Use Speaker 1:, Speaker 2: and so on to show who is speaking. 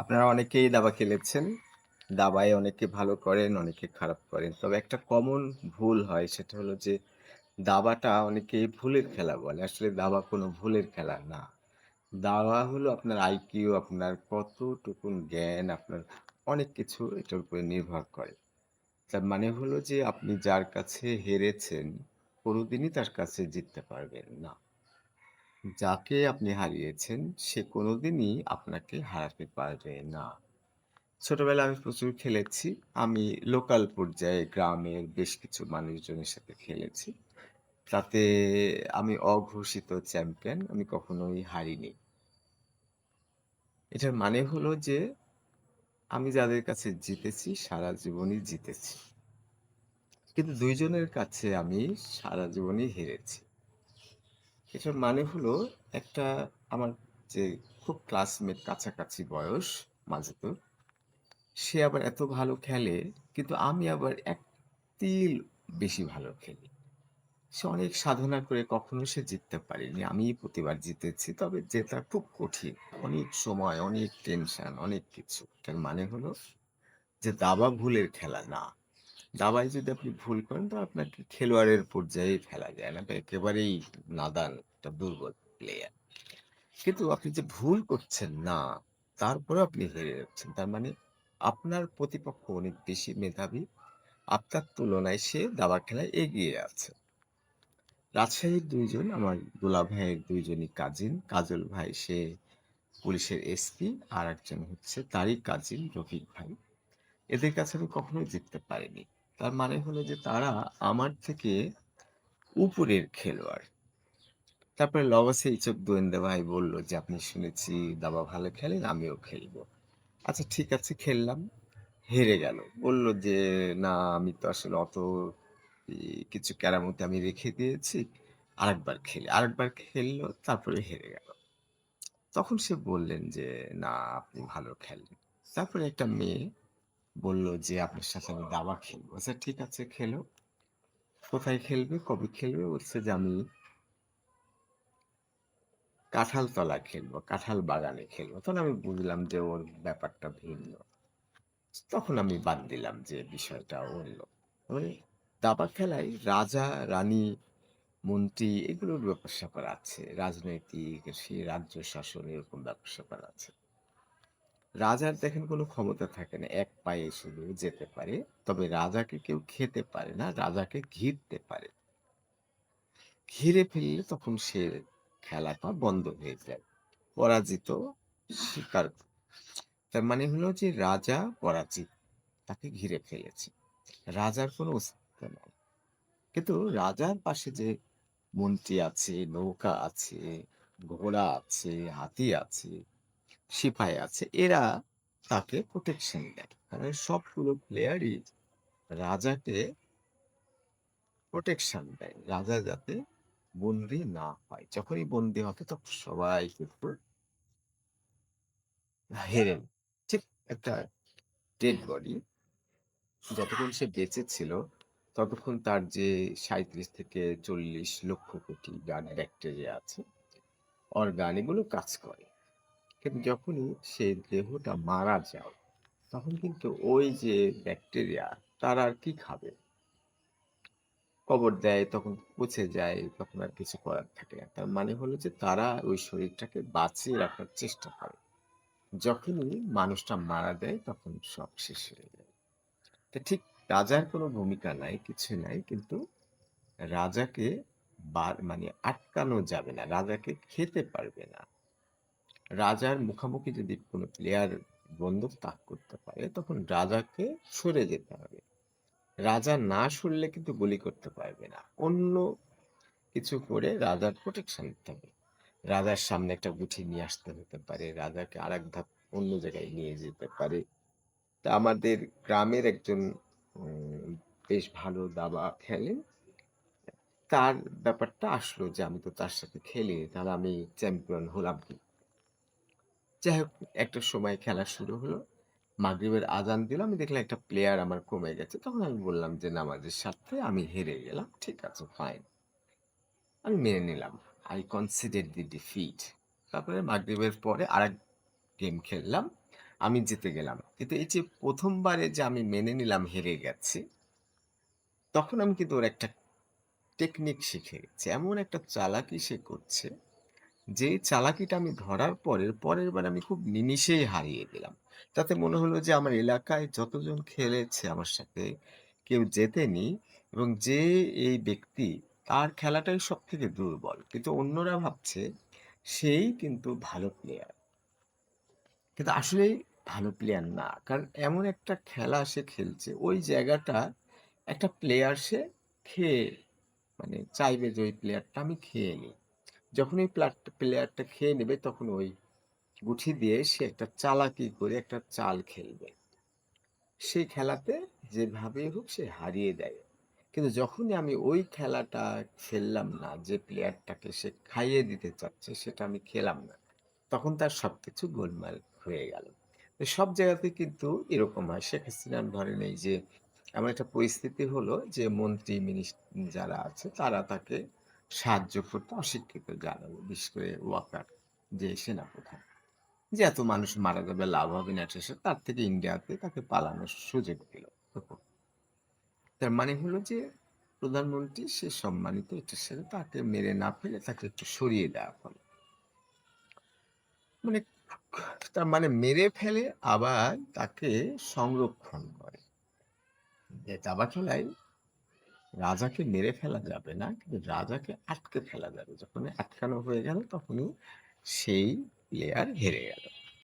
Speaker 1: আপনারা অনেকেই দাবা খেলেছেন। দাবায় অনেকে ভালো করেন, অনেকে খারাপ করেন। তবে একটা কমন ভুল হয় সেটা হলো যে দাবাটা অনেকেই ভুলের খেলা বলে। আসলে দাবা কোনো ভুলের খেলা না। দাবা হলো আপনার আইকিউ, আপনার কতটুকুন জ্ঞান, আপনার অনেক কিছু এটার উপরে নির্ভর করে। তার মানে হলো যে আপনি যার কাছে হেরেছেন, কোনোদিনই তার কাছে জিততে পারবেন না। যাকে আপনি হারিয়েছেন, সে কোনোদিনই আপনাকে হারাতে পারবে না। ছোটবেলায় আমি প্রচুর খেলেছি। আমি লোকাল পর্যায়ে গ্রামের বেশ কিছু মানুষজনের সাথে খেলেছি। তাতে আমি অঘোষিত চ্যাম্পিয়ন। আমি কখনোই হারিনি। এটার মানে হলো যে, আমি যাদের কাছে জিতেছি, সারা জীবনই জিতেছি। কিন্তু দুইজনের কাছে আমি সারা জীবনই হেরেছি। এটার মানে হলো একটা আমার যে খুব ক্লাসমেট কাছাকাছি বয়স মাঝেতো সে আবার এত ভালো খেলে কিন্তু আমি আবার এক তিল বেশি ভালো খেলি। সে অনেক সাধনা করে কখনো সে জিততে পারেনি। আমিই প্রতিবার জিতেছি। তবে জেতা খুব কঠিন। অনেক সময়, অনেক টেনশন, অনেক কিছু। তার মানে হলো যে দাবা ভুলের খেলা না। দাবায় যদি আপনি ভুল করেন তো আপনাকে খেলোয়াড়ের পর্যায়ে ফেলা যায় না। একেবারেই নাদান, একটা দুর্বল প্লেয়ার। কিন্তু আপনি যে ভুল করছেন না, তারপরেও আপনি হেরে যাচ্ছেন। তার মানে আপনার প্রতিপক্ষ অনেক বেশি মেধাবী। আপনার তুলনায় সে দাবা খেলায় এগিয়ে আছে। রাজশাহীর দুইজন আমার দুলা ভাইয়ের দুইজনই কাজিন। কাজল ভাই সে পুলিশের এসপি, আর একজন হচ্ছে তারই কাজিন রফিক ভাই। এদের কাছে আমি কখনোই জিততে পারিনি। তার মানে হলো যে তারা আমার থেকে উপরের খেলোয়াড়। তারপরে লবাসে ইচক গোয়েন্দা ভাই বলল যে, "আপনি শুনেছি দাবা ভালো খেলেন, আমিও খেলব।" আচ্ছা ঠিক আছে খেললাম। হেরে গেল। বলল যে, "না আমি তো আসলে অত কিছু কেরামতি আমি রেখে দিয়েছি। আরেকবার খেলি।" আরেকবার খেললো তারপরে হেরে গেল। তখন সে বললেন যে, "না আপনি ভালো খেলেন।" তারপরে একটা মেয়ে বলল যে, "আপনার সাথে আমি দাবা খেলব।" আচ্ছা ঠিক আছে খেলো। কোথায় খেলবে? কবে খেলবে? বলছে যে, "আমি" "কাঁঠালতলায় খেলব, কাঁঠাল বাগানে খেলব।" তখন আমি বুঝলাম যে ওর ব্যাপারটা ভিন্ন। তখন আমি বাদ দিলাম যে বিষয়টা অন্য। মানে দাবা খেলায় রাজা, রানী, মন্ত্রী এগুলোর ব্যাপার-স্যাপার আছে। রাজনৈতিক, সে রাজ্য শাসন এরকম ব্যাপার-স্যাপার আছে। রাজার দেখেন কোনো ক্ষমতা থাকে না। এক পায়ে শুধু যেতে পারে। তবে রাজাকে কেউ খেতে পারে না, রাজাকে ঘিরতে পারে। ঘিরে ফেললে তখন সে খেলাটা বন্ধ হয়ে যায়। পরাজিত স্বীকার তার মানে হলো যে রাজা পরাজিত। তাকে ঘিরে ফেলেছে। রাজার কোনো অস্তিত্ব নাই। কিন্তু রাজার পাশে যে মন্ত্রী আছে, নৌকা আছে, ঘোড়া আছে, হাতি আছে, সিপাই আছে, এরা তাকে প্রোটেকশন দেয়। মানে সবগুলো প্লেয়ারই রাজাকে প্রোটেকশন দেয়। রাজা যাতে বন্দি না হয়। যখনই বন্দি হবে তখন সবাই কিন্তু হেরে ঠিক একটা ডেড বডি যতক্ষণ সে বেঁচে ছিল, ততক্ষণ তার যে ৩৭ থেকে ৪০ লক্ষ কোটি গান ব্যাকটেরিয়া আছে, অর্গান এগুলো কাজ করে। কিন্তু যখনই সে দেহটা মারা যায়, তখন কিন্তু ওই যে ব্যাকটেরিয়া তারা আর কি খাবে? কবর দেয়, তখন পচে যায়, তখন আর কিছু করার থাকে না। তার মানে হলো যে তারা ওই শরীরটাকে বাঁচিয়ে রাখার চেষ্টা করে। যখনই মানুষটা মারা দেয়, তখন সব শেষ হয়ে যায়। তো ঠিক রাজার কোনো ভূমিকা নাই, কিছু নাই। কিন্তু রাজাকে মানে আটকানো যাবে না। রাজাকে খেতে পারবে না। রাজার মুখামুখি যদি কোনো প্লেয়ার বন্দুক তাক করতে পারে, তখন রাজাকে সরে যেতে হবে। রাজা না সরলে কিন্তু গুলি করতে পারবে না। অন্য কিছু করে রাজার প্রোটেকশন নিতে হবে। রাজার সামনে একটা গুঠি নিয়ে আসতে হতে পারে। রাজাকে আর এক ধাপ অন্য জায়গায় নিয়ে যেতে পারে। তা আমাদের গ্রামের একজন বেশ ভালো দাবা খেলে। তার ব্যাপারটা আসলো যে আমি তো তার সাথে খেলি তাহলে আমি চ্যাম্পিয়ন হলাম কি? যাই হোক একটা সময় খেলা শুরু হলো। মাগরিবের আজান দিল। আমি দেখলাম একটা প্লেয়ার আমার কমে গেছে। তখন আমি বললাম যে নামাজের স্বার্থে আমি হেরে গেলাম। ঠিক আছে ফাইন। আমি মেনে নিলাম। আই conceded দি ডিফিট তারপরে মাগরিবের পরে আর এক গেম খেললাম। আমি জিতে গেলাম। কিন্তু এই যে প্রথমবারে যে আমি মেনে নিলাম হেরে গেছি তখন আমি কিন্তু ওর একটা টেকনিক শিখে গেছি। এমন একটা চালাকি সে করছে, যেই চালাকিটা আমি ধরার পরে, পরের বার আমি খুব নিমিষেই হারিয়ে দিলাম। তাতে মনে হলো যে আমার এলাকায় যতজন খেলেছে আমার সাথে, কেউ জেতেনি এবং যে এই ব্যক্তি তার খেলাটাই সব থেকে দুর্বল। কিন্তু অন্যরা ভাবছে সেই কিন্তু ভালো প্লেয়ার। কিন্তু আসলেই ভালো প্লেয়ার না। কারণ এমন একটা খেলা সে খেলছে, ওই জায়গাটা একটা প্লেয়ার সে খেয়ে মানে চাইবে যে ওই প্লেয়ারটা আমি খেয়ে নিই। যখন ওই প্লেয়ারটা খেয়ে নেবে তখন ওই গুঠি দিয়ে সে একটা চালাকি করে একটা চাল খেলবে। সেই খেলাতে যেভাবেই হোক সে হারিয়ে দেয়। কিন্তু যখনই আমি ওই খেলাটা খেললাম না, যে প্লেয়ারটাকে সে খাইয়ে দিতে চাচ্ছে সেটা আমি খেলাম না। তখন তার সব কিছু গোলমাল হয়ে গেল। সব জায়গাতে কিন্তু এরকম হয়। শেখ হাসিনার ধরেন এই যে এমন একটা পরিস্থিতি হলো যে মন্ত্রী মিনিস যারা আছে তারা তাকে সাহায্য করতে অস্বীকৃত জানালো। বিশেষ করে ওয়াকার যে সেনাপ্রধান। যে এত মানুষ মারা যাবে, লাভ হবে না শেষে তার থেকে ইন্ডিয়াতে তাকে পালানোর সুযোগ দিল। তার মানে হলো যে প্রধানমন্ত্রী সে সম্মানিত সাথে তাকে মেরে না ফেলে তাকে একটু সরিয়ে দেওয়া হলো। মানে তার মানে মেরে ফেলে আবার তাকে সংরক্ষণ করে। যে দাবা খেলায় রাজাকে মেরে ফেলা যাবে না। কিন্তু রাজাকে আটকে ফেলা যাবে। যখন আটকানো হয়ে গেল, তখনই সেই প্লেয়ার হেরে গেল।